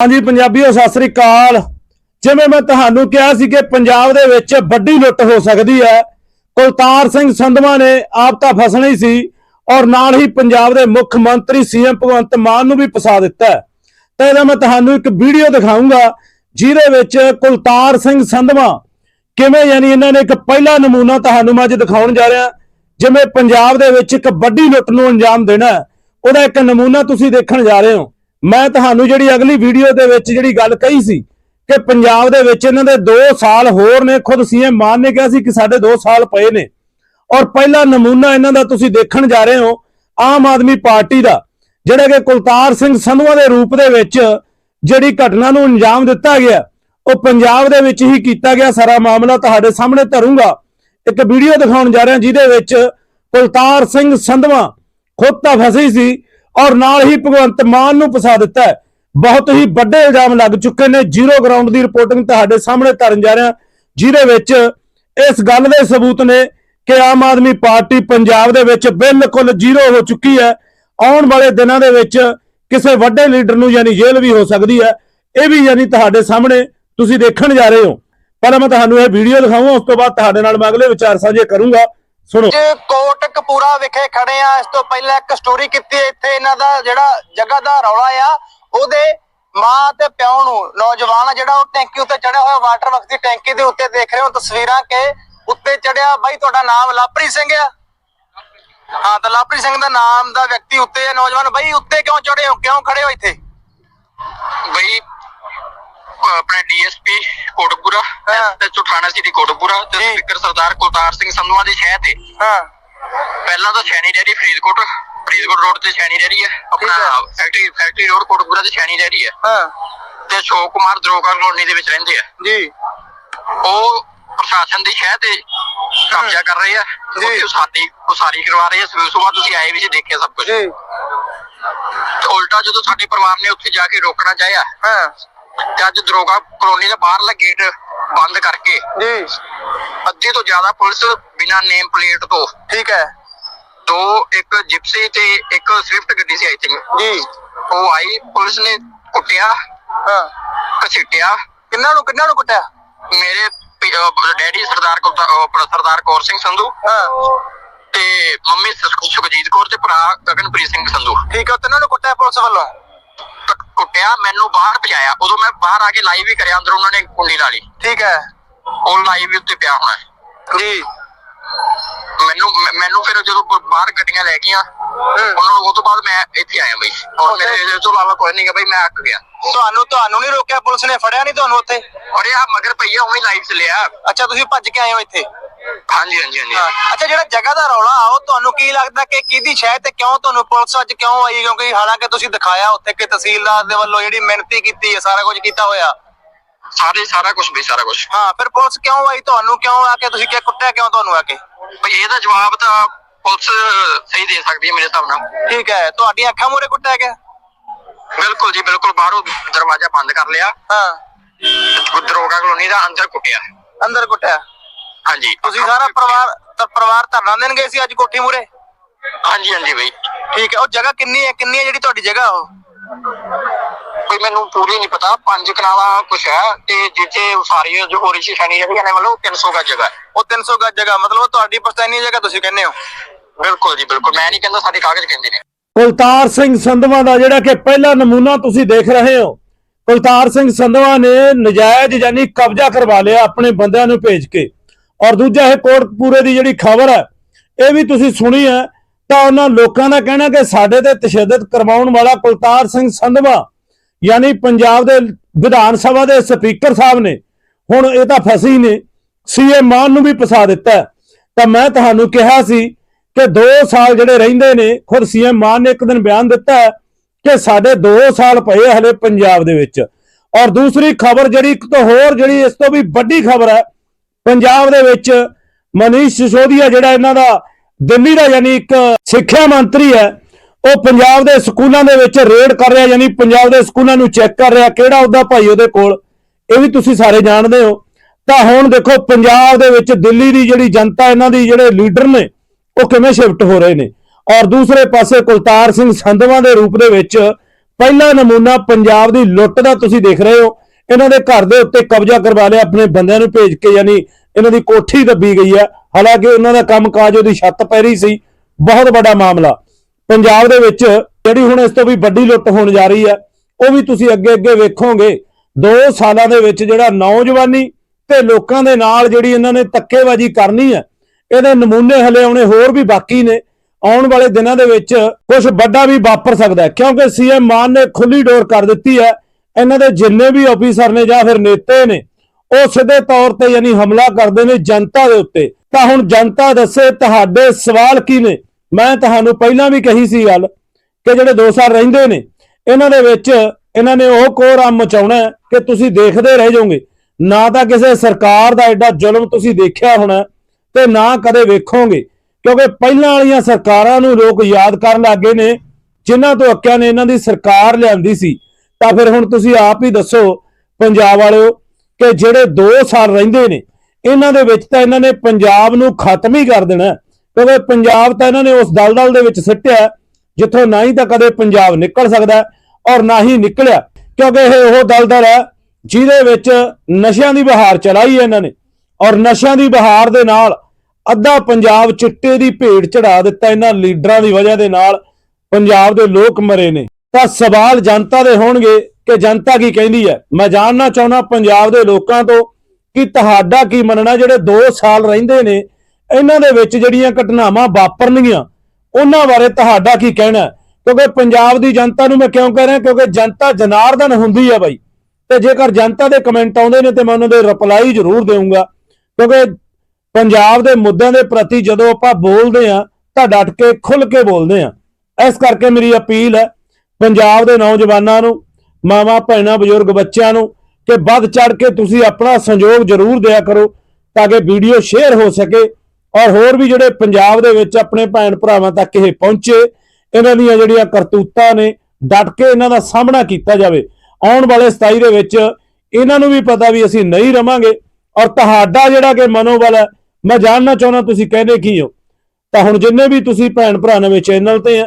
ਹਾਂਜੀ, ਪੰਜਾਬੀਓ, ਸਤਿ ਸ੍ਰੀ ਅਕਾਲ। ਜਿਵੇਂ ਮੈਂ ਤੁਹਾਨੂੰ ਕਿਹਾ ਸੀ ਕਿ ਪੰਜਾਬ ਦੇ ਵਿੱਚ ਵੱਡੀ ਲੁੱਟ ਹੋ ਸਕਦੀ ਹੈ। ਕੁਲਤਾਰ ਸਿੰਘ ਸੰਧਵਾ ਨੇ ਆਪ ਤਾਂ ਫਸਣਾ ਹੀ ਸੀ ਔਰ ਨਾਲ ਹੀ ਪੰਜਾਬ ਦੇ ਮੁੱਖ ਮੰਤਰੀ ਸੀਐਮ ਭਗਵੰਤ ਮਾਨ ਨੂੰ ਵੀ ਫਸਾ ਦਿੱਤਾ ਤਾਂ ਇਹਦਾ ਮੈਂ ਤੁਹਾਨੂੰ ਇੱਕ ਵੀਡੀਓ ਦਿਖਾਉਂਗਾ ਜਿਹਦੇ ਵਿੱਚ ਕੁਲਤਾਰ ਸਿੰਘ ਸੰਧਵਾ ਕਿਵੇਂ ਯਾਨੀ ਇਹਨਾਂ ਨੇ ਇੱਕ ਪਹਿਲਾ ਨਮੂਨਾ ਤੁਹਾਨੂੰ ਮੈਂ ਅੱਜ ਦਿਖਾਉਣ ਜਾ ਰਿਹਾ। ਜਿਵੇਂ ਪੰਜਾਬ ਦੇ ਵਿੱਚ ਇੱਕ ਵੱਡੀ ਲੁੱਟ ਨੂੰ ਅੰਜਾਮ ਦੇਣਾ ਉਹਦਾ ਇੱਕ ਨਮੂਨਾ ਤੁਸੀਂ ਦੇਖਣ ਜਾ ਰਹੇ ਹੋ। ਮੈਂ ਤੁਹਾਨੂੰ ਜਿਹੜੀ ਅਗਲੀ ਵੀਡੀਓ ਦੇ ਵਿੱਚ ਜਿਹੜੀ ਗੱਲ ਕਹੀ ਸੀ ਕਿ ਪੰਜਾਬ ਦੇ ਵਿੱਚ ਇਹਨਾਂ ਦੇ 2 ਸਾਲ ਹੋਰ ਨੇ, ਖੁਦ ਸੀਐਮ ਮਾਨ ਨੇ ਕਿਹਾ ਸੀ ਕਿ ਸਾਡੇ 2 ਸਾਲ ਪਏ ਨੇ। ਔਰ ਪਹਿਲਾ ਨਮੂਨਾ ਇਹਨਾਂ ਦਾ ਤੁਸੀਂ ਦੇਖਣ ਜਾ ਰਹੇ ਹੋ, ਆਮ ਆਦਮੀ ਪਾਰਟੀ ਦਾ, ਜਿਹੜਾ ਕਿ ਕੁਲਤਾਰ ਸਿੰਘ ਸੰਧਵਾ ਦੇ ਰੂਪ ਦੇ ਵਿੱਚ ਜਿਹੜੀ ਘਟਨਾ ਨੂੰ ਅੰਜਾਮ ਦਿੱਤਾ ਗਿਆ, ਉਹ ਪੰਜਾਬ ਦੇ ਵਿੱਚ ਹੀ ਕੀਤਾ ਗਿਆ ਸਾਰਾ ਮਾਮਲਾ ਤੁਹਾਡੇ ਸਾਹਮਣੇ ਧਰੂੰਗਾ। ਇੱਕ ਵੀਡੀਓ ਦਿਖਾਉਣ ਜਾ ਰਿਹਾ ਜਿਹਦੇ ਵਿੱਚ ਕੁਲਤਾਰ ਸਿੰਘ ਸੰਧਵਾ ਖੁਦ ਤਾਂ ਫਸੀ ਸੀ ਔਰ ਨਾਲ ਹੀ ਭਗਵੰਤ ਮਾਨ ਨੂੰ ਫਸਾ ਦਿੱਤਾ ਹੈ। ਬਹੁਤ ਹੀ ਵੱਡੇ ਇਲਜ਼ਾਮ ਲੱਗ ਚੁੱਕੇ ਨੇ। ਜ਼ੀਰੋ ਗਰਾਊਂਡ ਦੀ ਰਿਪੋਰਟਿੰਗ ਤੁਹਾਡੇ ਸਾਹਮਣੇ ਧਰਨ ਜਾ ਰਿਹਾ, ਜਿਹਦੇ ਵਿੱਚ ਇਸ ਗੱਲ ਦੇ ਸਬੂਤ ਨੇ ਕਿ ਆਮ ਆਦਮੀ ਪਾਰਟੀ ਪੰਜਾਬ ਦੇ ਵਿੱਚ ਬਿਲਕੁਲ ਜ਼ੀਰੋ ਹੋ ਚੁੱਕੀ ਹੈ। ਆਉਣ ਵਾਲੇ ਦਿਨਾਂ ਦੇ ਵਿੱਚ ਕਿਸੇ ਵੱਡੇ ਲੀਡਰ ਨੂੰ ਯਾਨੀ ਜੇਲ੍ਹ ਵੀ ਹੋ ਸਕਦੀ ਹੈ। ਇਹ ਵੀ ਯਾਨੀ ਤੁਹਾਡੇ ਸਾਹਮਣੇ ਤੁਸੀਂ ਦੇਖਣ ਜਾ ਰਹੇ ਹੋ। ਪਹਿਲਾਂ ਮੈਂ ਤੁਹਾਨੂੰ ਇਹ ਵੀਡੀਓ ਦਿਖਾਵਾਂ ਉਸ ਤੋਂ ਬਾਅਦ ਤੁਹਾਡੇ ਨਾਲ ਮੈਂ ਅਗਲੇ ਵਿਚਾਰ ਸਾਂਝੇ ਕਰੂੰਗਾ। ਸੁਣੋ। ਅੱਜ ਕੋਟਕਪੂਰਾ ਵਿਖੇ ਖੜੇ ਆ ਇਸ ਤੋਂ ਪਹਿਲਾਂ ਇੱਕ ਸਟੋਰੀ ਕੀਤੀ ਹੈ ਇੱਥੇ ਇਹਨਾਂ ਦਾ ਜਿਹੜਾ ਜਗ੍ਹਾ ਦਾ ਰੌਲਾ ਆ ਉਹਦੇ ਮਾਂ ਤੇ ਪਿਓ ਨੂੰ ਨੌਜਵਾਨ ਆ ਜਿਹੜਾ ਉਹ ਟੈਂਕੀ ਉੱਤੇ ਚੜਿਆ ਹੋਇਆ ਵਾਟਰ ਵਕਤ ਦੀ ਟੈਂਕੀ ਦੇ ਉੱਤੇ ਦੇਖ ਰਹੇ ਹੋ ਤਸਵੀਰਾਂ ਕਿ ਉੱਤੇ ਚੜਿਆ ਬਾਈ ਤੁਹਾਡਾ ਨਾਮ ਲਾਪਰੀ ਸਿੰਘ ਆ। ਹਾਂ ਤਾਂ ਲਾਪਰੀ ਸਿੰਘ ਦਾ ਨਾਮ ਦਾ ਵਿਅਕਤੀ ਉੱਤੇ ਹੈ ਨੌਜਵਾਨ। ਬਾਈ ਉੱਤੇ ਕਿਉਂ ਚੜੇ ਹੋ? ਕਿਉਂ ਖੜੇ ਹੋ ਇੱਥੇ? ਬਈ ਆਪਣੇ ਡੀਐਸਪੀ ਕੋਟਪੂਰਾ ਹਾਂ। ਤੇ ਚੁਠਾਣਾ ਸਿਟੀ ਕੋਟਪੂਰਾ ਤੇ ਜੀ। ਸਪੀਕਰ ਸਰਦਾਰ ਕੁਲਤਾਰ ਸਿੰਘ ਸੰਧਵਾ ਦੀ ਸ਼ਹਿ ਤੇ। ਹਾਂ। ਪਹਿਲਾਂ ਤਾਂ ਛੈਣੀ ਡੈਰੀ ਫਰੀਦਕੋਟ ਫਰੀਦਕੋਟ ਰੋਡ ਤੇ ਛੈਣੀ ਡੈਰੀ ਹੈ ਆਪਣਾ ਹੈ। ਫੈਕਟਰੀ ਫੈਕਟਰੀ ਰੋਡ ਕੋਟਪੂਰਾ ਤੇ ਛੈਣੀ ਡੈਰੀ ਹੈ। ਹਾਂ। ਤੇ ਅਸ਼ੋਕ ਕੁਮਾਰ ਦਰੋਗਾ ਕਲੋਨੀ ਦੇ ਵਿੱਚ ਰਹਿੰਦੇ ਆ। ਜੀ। ਉਹ ਪ੍ਰਸ਼ਾਸਨ ਦੀ ਸ਼ਹਿ ਤੇ ਕਬਜ਼ਾ ਕਰ ਰਹੇ ਆ ਜੀ। ਉੱਥੇ ਉਸਾਰੀ ਉਸਾਰੀ ਕਰਵਾ ਰਹੇ ਆ ਸਵੇਰ ਸੁਬਾਹ ਤੁਸੀਂ ਆਏ ਵੀ ਸੀ ਦੇਖਿਆ ਸਭ ਕੁਝ ਜੀ। ਤੇ ਉਲਟਾ ਜਦੋਂ ਸਾਡੇ ਪਰਿਵਾਰ ਨੇ ਉੱਥੇ ਜਾ ਕੇ ਰੋਕਣਾ ਚਾਹਿਆ ਹਾਂ। ਤੇ ਅੱਜ ਦਰੋਗਾ ਕਲੋਨੀ ਦਾ ਬਾਹਰਲਾ ਗੇਟ ਬੰਦ ਕਰਕੇ ਜੀ। ਅੱਧੇ ਤੋਂ ਜ਼ਿਆਦਾ ਪੁਲਿਸ ਬਿਨਾਂ ਨੇਮ ਪਲੇਟ ਤੋਂ ਠੀਕ ਹੈ। ਦੋ ਇੱਕ ਜਿਪਸੀ ਤੇ ਇੱਕ ਸਵਿਫਟ ਗੱਡੀ ਸੀ ਆਈ ਥਿੰਕ ਜੀ। ਉਹ ਆਈ ਪੁਲਿਸ ਨੇ ਕੁੱਟਿਆ ਹਾਂ। ਘਸੀਟਿਆ। ਕਿੰਨਾਂ ਨੂੰ ਕਿੰਨਾਂ ਨੂੰ ਕੁੱਟਿਆ? ਮੇਰੇ ਡੈਡੀ ਸਰਦਾਰ ਅਹ ਸਰਦਾਰ ਕੌਰ ਸਿੰਘ ਸੰਧੂ ਹਾਂ। ਤੇ ਮੰਮੀ ਸੁਖ- ਸੁਖਜੀਤ ਕੌਰ ਤੇ ਭਰਾ ਗਗਨਪ੍ਰੀਤ ਸਿੰਘ ਸੰਧੂ। ਠੀਕ ਹੈ ਤਿੰਨਾਂ ਨੂੰ ਕੁੱਟਿਆ ਪੁਲਿਸ ਵੱਲੋਂ? ਕੁੱਟਿਆ ਮੈਨੂੰ ਬਾਹਰ ਭਜਾਇਆ। ਉਦੋਂ ਮੈਂ ਬਾਹਰ ਆ ਕੇ ਲਾਈਵ ਵੀ ਕਰਿਆ ਅੰਦਰ ਉਹਨਾਂ ਨੇ ਕੁੰਡੀ ਲਾ ਲਈ ਠੀਕ ਹੈ। ਉਹ ਲਾਈਵ ਵੀ ਉੱਤੇ ਪਿਆ ਹੋਣਾ ਹੈ। ਜੀ। ਮੈਨੂੰ ਮੈਂ- ਮੈਨੂੰ ਫਿਰ ਜਦੋਂ ਬ- ਬਾਹਰ ਗੱਡੀਆਂ ਲੈ ਗਈਆਂ ਉਹਨਾਂ ਨੂੰ ਉਹ ਤੋਂ ਬਾਅਦ ਮੈਂ ਇੱਥੇ ਆਇਆ ਬਈ। ਔਰ ਮੇਰੇ ਇਹਦੇ ਤੋਂ ਇਲਾਵਾ ਕੋਈ ਨਹੀਂ ਗਾ ਬਈ ਮੈਂ ਅੱਕ ਗਿਆ। ਤੁਹਾਨੂੰ ਤੁਹਾਨੂੰ ਨਹੀਂ ਰੋਕਿਆ ਪੁਲਿਸ ਨੇ ਫੜਿਆ ਨਹੀਂ ਤੁਹਾਨੂੰ ਉੱਥੇ? ਔਰ ਇਹ ਆ ਮਗਰ ਪਈਆ ਉਵੇਂ ਲਾਈਵ ਚ ਲਿਆ। ਅੱਛਾ ਤੁਸੀਂ ਭੱਜ ਕੇ ਆਏ ਹੋ ਇੱਥੇ? ਹਾਂਜੀ ਹਾਂਜੀ ਹਾਂਜੀ। ਹਾਂ। ਅੱਛਾ ਜਿਹੜਾ ਜਗ੍ਹਾ ਦਾ ਰੌਲਾ ਆ ਉਹ ਤੁਹਾਨੂੰ ਕੀ ਲੱਗਦਾ ਕਿ ਕਿਹਦੀ ਸ਼ਹਿ ਤੇ ਕਿਉਂ ਤੁਹਾਨੂੰ ਪੁਲਿਸ ਅੱਜ ਕਿਉਂ ਆਈ? ਕਿਉਂਕਿ ਹਾਲਾਂਕਿ ਤੁਸੀਂ ਦਿਖਾਇਆ ਉੱਥੇ ਕਿ ਤਹਿਸੀਲਦਾਰ ਦੇ ਵੱਲੋਂ ਜਿਹੜੀ ਮਿਹਨਤੀ ਕੀਤੀ ਹੈ ਸਾਰਾ ਕੁਝ ਕੀਤਾ ਹੋਇਆ। ਸਾਰੇ ਸਾਰਾ ਕੁਝ ਬਈ ਸਾਰਾ ਕੁਝ। ਹਾਂ ਫਿਰ ਪੁਲਿਸ ਕਿਉਂ ਆਈ? ਤੁਹਾਨੂੰ ਕਿਉਂ ਆ ਕੇ ਤੁਸੀਂ ਕਿ ਕੁੱਟਿਆ ਕਿਉਂ ਤੁਹਾਨੂੰ ਆ ਕੇ? ਬਈ ਇਹਦਾ ਜਵਾਬ ਤਾਂ ਪੁਲਿਸ ਸਹੀ ਦੇ ਸਕਦੀ ਹੈ ਮੇਰੇ ਹਿਸਾਬ ਨਾਲ। ਠੀਕ ਹੈ ਤੁਹਾਡੀਆਂ ਅੱਖਾਂ ਮੂਹਰੇ ਕੁੱਟਿਆ ਗਿਆ? ਬਿਲਕੁਲ ਜੀ ਬਿਲਕੁਲ। ਬਾਹਰੋਂ ਦਰਵਾਜ਼ਾ ਬੰਦ ਕਰ ਲਿਆ। ਹਾਂ। ਦਰੋਗਾ ਕਲੋਨੀ ਦਾ ਅੰਦਰ ਕੁੱਟਿਆ। ਅੰਦਰ ਕੁੱਟਿਆ। ਹਾਂਜੀ। ਤੁਸੀਂ ਸਾਰਾ ਪਰਿਵਾਰ ਤਾਂ ਪਰਿਵਾਰ ਧਰਨਾ ਦੇਣ ਗਏ ਸੀ ਅੱਜ ਕੋਠੀ ਮੂਹਰੇ? ਹਾਂਜੀ ਹਾਂਜੀ ਬਈ। ਠੀਕ ਹੈ ਉਹ ਜਗ੍ਹਾ ਕਿੰਨੀ ਹੈ ਕਿੰਨੀ ਹੈ ਜਿਹੜੀ ਤੁਹਾਡੀ ਜਗ੍ਹਾ ਉਹ? ਕੋਈ ਮੈਨੂੰ ਪੂਰੀ ਨਹੀਂ ਪਤਾ ਪੰਜ ਕਨਾਲਾ ਕੁਛ ਹੈ ਤੇ ਜਿੱਥੇ ਉਸਾਰੀ ਜੋ ਹੋ ਰਹੀ ਸੀ ਸ਼ਨੀ ਜਿਹੜੀ ਨੇ ਮਤਲਬ 300 ਗਜ ਜਗ੍ਹਾ। ਉਹ 300 ਗੱਜ ਜਗ੍ਹਾ ਮਤਲਬ ਉਹ ਤੁਹਾਡੀ ਪਛਤਾਨੀ ਜਗ੍ਹਾ ਤੁਸੀਂ ਕਹਿੰਦੇ ਹੋ? ਬਿਲਕੁਲ ਜੀ ਬਿਲਕੁਲ। ਮੈਂ ਨਹੀਂ ਕਹਿੰਦਾ ਸਾਡੇ ਕਾਗਜ਼ ਕਹਿੰਦੇ ਨੇ। ਕੁਲਤਾਰ ਸਿੰਘ ਸੰਧਵਾ ਦਾ ਜਿਹੜਾ ਕਿ ਪਹਿਲਾ ਨਮੂਨਾ ਤੁਸੀਂ ਦੇਖ ਰਹੇ ਹੋ ਕੁਲਤਾਰ ਸਿੰਘ ਸੰਧਵਾ ਨੇ ਨਜਾਇਜ਼ ਯਾਨੀ ਕਬਜ਼ਾ ਕਰਵਾ ਲਿਆ ਆਪਣੇ ਬੰਦਿਆਂ ਨੂੰ ਭੇਜ ਕੇ। ਔਰ ਦੂਜਾ ਇਹ ਕੋਟਪੂਰੇ ਦੀ ਜਿਹੜੀ ਖਬਰ ਹੈ, ਇਹ ਵੀ ਤੁਸੀਂ ਸੁਣੀ ਹੈ, ਤਾਂ ਉਹਨਾਂ ਲੋਕਾਂ ਦਾ ਕਹਿਣਾ ਕਿ ਸਾਡੇ ਤੇ ਤਸ਼ੱਦਦ ਕਰਵਾਉਣ ਵਾਲਾ ਕੁਲਤਾਰ ਸਿੰਘ ਸੰਧਵਾ, ਯਾਨੀ ਪੰਜਾਬ ਦੇ ਵਿਧਾਨ ਸਭਾ ਦੇ ਸਪੀਕਰ ਸਾਹਿਬ ਨੇ, ਹੁਣ ਇਹ ਤਾਂ ਫਸੀ ਨੇ ਸੀਐਮ ਮਾਨ ਨੂੰ ਵੀ ਫਸਾ ਦਿੱਤਾ ਤਾਂ ਮੈਂ ਤੁਹਾਨੂੰ ਕਿਹਾ ਸੀ ਕਿ 2 ਸਾਲ ਜਿਹੜੇ ਰਹਿੰਦੇ ਨੇ, ਖੁਦ ਸੀਐਮ ਮਾਨ ਨੇ ਇੱਕ ਦਿਨ ਬਿਆਨ ਦਿੱਤਾ ਕਿ ਸਾਡੇ 2 ਸਾਲ ਪਏ ਹਲੇ ਪੰਜਾਬ ਦੇ ਵਿੱਚ। ਔਰ ਦੂਸਰੀ ਖਬਰ ਜਿਹੜੀ ਇੱਕ ਤੋਂ ਹੋਰ ਜਿਹੜੀ ਇਸ ਤੋਂ ਵੀ ਵੱਡੀ ਖਬਰ ਹੈ ਪੰਜਾਬ ਦੇ ਵਿੱਚ ਮਨੀਸ਼ ਸਿਸੋਦੀਆ ਜਿਹੜਾ ਇਹਨਾਂ ਦਾ ਦਿੱਲੀ ਦਾ ਯਾਨੀ ਇੱਕ ਸਿੱਖਿਆ ਮੰਤਰੀ ਹੈ, ਉਹ ਪੰਜਾਬ ਦੇ ਸਕੂਲਾਂ ਦੇ ਵਿੱਚ ਰੇਡ ਕਰ ਰਿਹਾ, ਯਾਨੀ ਪੰਜਾਬ ਦੇ ਸਕੂਲਾਂ ਨੂੰ ਚੈੱਕ ਕਰ ਰਿਹਾ, ਕਿਹੜਾ ਉਹਦਾ ਭਾਈ ਉਹਦੇ ਕੋਲ, ਇਹ ਵੀ ਤੁਸੀਂ ਸਾਰੇ ਜਾਣਦੇ ਹੋ। ਤਾਂ ਹੁਣ ਦੇਖੋ, ਪੰਜਾਬ ਦੇ ਵਿੱਚ ਦਿੱਲੀ ਦੀ ਜਿਹੜੀ ਜਨਤਾ, ਇਹਨਾਂ ਦੀ ਜਿਹੜੇ ਲੀਡਰ ਨੇ, ਉਹ ਕਿਵੇਂ ਸ਼ਿਫਟ ਹੋ ਰਹੇ ਨੇ? ਔਰ ਦੂਸਰੇ ਪਾਸੇ ਕੁਲਤਾਰ ਸਿੰਘ ਸੰਧਵਾ ਦੇ ਰੂਪ ਦੇ ਵਿੱਚ ਪਹਿਲਾ ਨਮੂਨਾ ਪੰਜਾਬ ਦੀ ਲੁੱਟ ਦਾ ਤੁਸੀਂ ਦੇਖ ਰਹੇ ਹੋ। ਇਹਨਾਂ ਦੇ ਘਰ ਦੇ ਉੱਤੇ ਕਬਜ਼ਾ ਕਰਵਾ ਲਿਆ, ਆਪਣੇ ਬੰਦਿਆਂ ਨੂੰ ਭੇਜ ਕੇ, ਯਾਨੀ ਇਹਨਾਂ ਦੀ ਕੋਠੀ ਦੱਬੀ ਗਈ ਹੈ। ਹਾਲਾਂਕਿ ਉਹਨਾਂ ਦਾ ਕੰਮਕਾਜ ਉਹਦੀ ਛੱਤ ਪੈ ਰਹੀ ਸੀ। ਬਹੁਤ ਵੱਡਾ ਮਾਮਲਾ। ਪੰਜਾਬ ਦੇ ਵਿੱਚ ਜਿਹੜੀ ਹੁਣ ਇਸ ਤੋਂ ਵੀ ਵੱਡੀ ਲੁੱਟ ਹੋਣ ਜਾ ਰਹੀ ਹੈ, ਉਹ ਵੀ ਤੁਸੀਂ ਅੱਗੇ ਅੱਗੇ ਵੇਖੋਗੇ। 2 ਸਾਲਾਂ ਦੇ ਵਿੱਚ ਜਿਹੜਾ ਨੌਜਵਾਨੀ ਤੇ ਲੋਕਾਂ ਦੇ ਨਾਲ ਜਿਹੜੀ ਇਹਨਾਂ ਨੇ ਤੱਕੇਬਾਜ਼ੀ ਕਰਨੀ ਹੈ, ਇਹਦੇ ਨਮੂਨੇ ਹਲੇ ਆਉਣੇ ਹੋਰ ਵੀ ਬਾਕੀ ਨੇ। ਆਉਣ ਵਾਲੇ ਦਿਨਾਂ ਦੇ ਵਿੱਚ ਕੁਝ ਵੱਡਾ ਵੀ ਵਾਪਰ ਸਕਦਾ ਹੈ, ਕਿਉਂਕਿ ਸੀਐਮ ਮਾਨ ਨੇ ਖੁੱਲੀ ਡੋਰ ਕਰ ਦਿੱਤੀ ਹੈ। ਇਹਨਾਂ ਦੇ ਜਿੰਨੇ ਵੀ ਆਫੀਸਰ ਨੇ ਜਾਂ ਫਿਰ ਨੇਤੇ ਨੇ, ਉਹ ਸਿੱਧੇ ਤੌਰ ਤੇ ਯਾਨੀ ਹਮਲਾ ਕਰਦੇ ਨੇ ਜਨਤਾ ਦੇ ਉੱਤੇ। ਤਾਂ ਹੁਣ ਜਨਤਾ ਦੱਸੇ ਤੁਹਾਡੇ ਸਵਾਲ ਕੀ ਨੇ? ਮੈਂ ਤੁਹਾਨੂੰ ਪਹਿਲਾਂ ਵੀ ਕਹੀ ਸੀ ਗੱਲ ਕਿ ਜਿਹੜੇ 2 ਸਾਲ ਰਹਿੰਦੇ ਨੇ, ਇਹਨਾਂ ਦੇ ਵਿੱਚ ਇਹਨਾਂ ਨੇ ਉਹ ਕੋਹਰਾਮ ਮਚਾਉਣਾ ਕਿ ਤੁਸੀਂ ਦੇਖਦੇ ਰਹਿ ਜਾਓਗੇ। ਨਾ ਤਾਂ ਕਿਸੇ ਸਰਕਾਰ ਦਾ ਐਡਾ ਜ਼ੁਲਮ ਤੁਸੀਂ ਦੇਖਿਆ ਹੋਣਾ ਤੇ ਨਾ ਕਦੇ ਵੇਖੋਗੇ, ਕਿਉਂਕਿ ਪਹਿਲਾਂ ਵਾਲੀਆਂ ਸਰਕਾਰਾਂ ਨੂੰ ਲੋਕ ਯਾਦ ਕਰਨ ਲੱਗੇ ਨੇ, ਜਿਨ੍ਹਾਂ ਤੋਂ ਅੱਕਿਆ ਨੇ ਇਹਨਾਂ ਦੀ ਸਰਕਾਰ ਲਿਆਂਦੀ ਸੀ। ਤਾਂ ਫਿਰ ਹੁਣ ਤੁਸੀਂ ਆਪ ਹੀ ਦੱਸੋ ਪੰਜਾਬ ਵਾਲਿਓ ਕਿ ਜਿਹੜੇ 2 ਸਾਲ ਰਹਿੰਦੇ ਨੇ, ਇਹਨਾਂ ਦੇ ਵਿੱਚ ਤਾਂ ਇਹਨਾਂ ਨੇ ਪੰਜਾਬ ਨੂੰ ਖਤਮ ਹੀ ਕਰ ਦੇਣਾ ਕਿਉਂਕਿ ਪੰਜਾਬ ਤਾਂ ਇਹਨਾਂ ਨੇ ਉਸ ਦਲਦਲ ਦੇ ਵਿੱਚ ਸਿੱਟਿਆ ਜਿੱਥੋਂ ਨਾ ਹੀ ਤਾਂ ਕਦੇ ਪੰਜਾਬ ਨਿਕਲ ਸਕਦਾ ਔਰ ਨਾ ਹੀ ਨਿਕਲਿਆ। ਕਿਉਂਕਿ ਇਹ ਉਹ ਦਲਦਲ ਹੈ ਜਿਹਦੇ ਵਿੱਚ ਨਸ਼ਿਆਂ ਦੀ ਬਹਾਰ ਚਲਾਈ ਹੈ ਇਹਨਾਂ ਨੇ ਔਰ ਨਸ਼ਿਆਂ ਦੀ ਬਹਾਰ ਦੇ ਨਾਲ ਅੱਧਾ ਪੰਜਾਬ ਚਿੱਟੇ ਦੀ ਭੇਡ ਚੜਾ ਦਿੱਤਾ ਇਹਨਾਂ ਲੀਡਰਾਂ ਦੀ ਵਜ੍ਹਾ ਦੇ ਨਾਲ ਪੰਜਾਬ ਦੇ ਲੋਕ ਮਰੇ ਨੇ। ਤਾਂ ਸਵਾਲ ਜਨਤਾ ਦੇ ਹੋਣਗੇ ਕਿ ਜਨਤਾ ਕੀ ਕਹਿੰਦੀ ਹੈ। ਮੈਂ ਜਾਣਨਾ ਚਾਹੁੰਦਾ ਪੰਜਾਬ ਦੇ ਲੋਕਾਂ ਤੋਂ ਕਿ ਤੁਹਾਡਾ ਕੀ ਮੰਨਣਾ, ਜਿਹੜੇ 2 ਸਾਲ ਰਹਿੰਦੇ ਨੇ, ਇਹਨਾਂ ਦੇ ਵਿੱਚ ਜਿਹੜੀਆਂ ਘਟਨਾਵਾਂ ਵਾਪਰਨਗੀਆਂ, ਉਹਨਾਂ ਬਾਰੇ ਤੁਹਾਡਾ ਕੀ ਕਹਿਣਾ ਕਿਉਂਕਿ ਪੰਜਾਬ ਦੀ ਜਨਤਾ ਨੂੰ ਮੈਂ ਕਿਉਂ ਕਹਿ ਰਿਹਾ? ਕਿਉਂਕਿ ਜਨਤਾ ਜਨਾਰਦਨ ਹੁੰਦੀ ਹੈ ਬਾਈ। ਤੇ ਜੇਕਰ ਜਨਤਾ ਦੇ ਕਮੈਂਟ ਆਉਂਦੇ ਨੇ ਤੇ ਮੈਂ ਉਹਨਾਂ ਦੇ ਰਿਪਲਾਈ ਜ਼ਰੂਰ ਦੇਵਾਂਗਾ ਕਿਉਂਕਿ ਪੰਜਾਬ ਦੇ ਮੁੱਦਿਆਂ ਦੇ ਪ੍ਰਤੀ ਜਦੋਂ ਆਪਾਂ ਬੋਲਦੇ ਆ ਤਾਂ ਡਟ ਕੇ ਖੁੱਲ ਕੇ ਬੋਲਦੇ ਆ ਇਸ ਕਰਕੇ ਮੇਰੀ ਅਪੀਲ ਹੈ ਪੰਜਾਬ ਦੇ ਨੌਜਵਾਨਾਂ ਨੂੰ, ਮਾਵਾਂ, ਭੈਣਾਂ, ਬਜ਼ੁਰਗ ਬੱਚਿਆਂ ਨੂੰ ਕਿ ਵੱਧ ਚੜ ਕੇ ਤੁਸੀਂ ਆਪਣਾ ਸੰਯੋਗ ਜ਼ਰੂਰ ਦਿਆ ਕਰੋ ਤਾਂ ਕਿ ਵੀਡੀਓ ਸ਼ੇਅਰ ਹੋ ਸਕੇ ਔਰ ਹੋਰ ਵੀ ਜਿਹੜੇ ਪੰਜਾਬ ਦੇ ਵਿੱਚ ਆਪਣੇ ਭੈਣ ਭਰਾਵਾਂ ਤੱਕ ਇਹ ਪਹੁੰਚੇ, ਇਹਨਾਂ ਦੀਆਂ ਜਿਹੜੀਆਂ ਕਰਤੂਤਾਂ ਨੇ ਡਟ ਕੇ ਇਹਨਾਂ ਦਾ ਸਾਹਮਣਾ ਕੀਤਾ ਜਾਵੇ। ਆਉਣ ਵਾਲੇ 27 ਦੇ ਵਿੱਚ ਇਹਨਾਂ ਨੂੰ ਵੀ ਪਤਾ ਵੀ ਅਸੀਂ ਨਹੀਂ ਰਵਾਂਗੇ ਔਰ ਤੁਹਾਡਾ ਜਿਹੜਾ ਕਿ ਮਨੋਬਲ ਹੈ, ਮੈਂ ਜਾਣਨਾ ਚਾਹੁੰਦਾ ਤੁਸੀਂ ਕਹਿੰਦੇ ਕੀ ਹੋ। ਤਾਂ ਹੁਣ ਜਿੰਨੇ ਵੀ ਤੁਸੀਂ ਭੈਣ ਭਰਾ ਨਵੇਂ ਚੈਨਲ ਤੇ ਆ